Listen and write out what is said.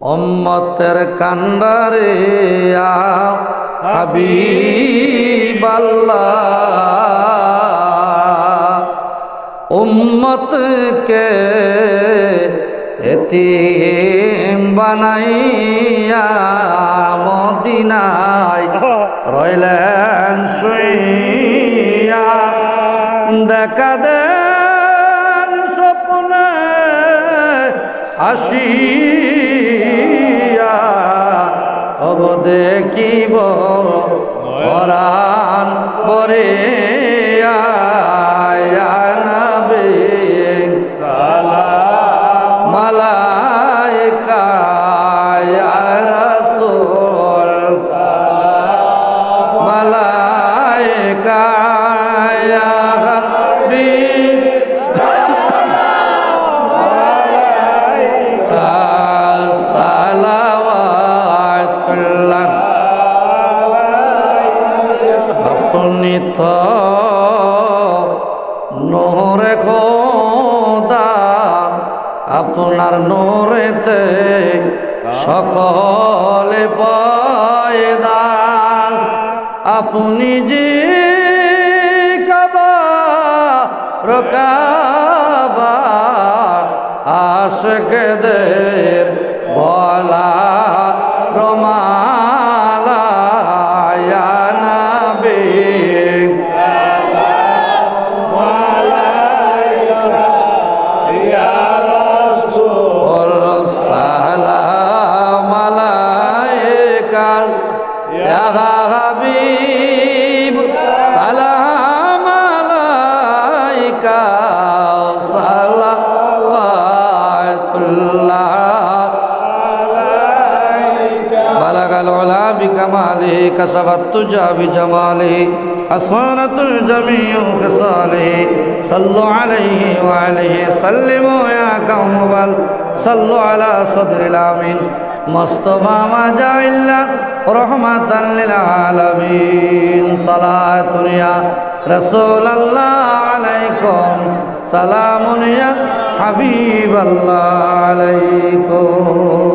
অম্মতের কান্ডারে হাবিবাল্লাহ। উম্মতকে এতিম বানাইয়া মদিনায় রইলেন শুইয়া। দেখা দেন আসিয়া তব দেখিব পরাণ পরে নবে আপনি তো নোরে খোদা আপনার নোরেতে সকলে পয়দা আপনি যে কাবা রকাবা আশকদের بكماله كسب التجا بجماله حصانة جميع خصاله صلوا عليه وعليه سلموا يا قوم بل صلوا على صدر الامين মস্তফা সালামুনিয়া হাবিবাল্লাহ আলাইকুম।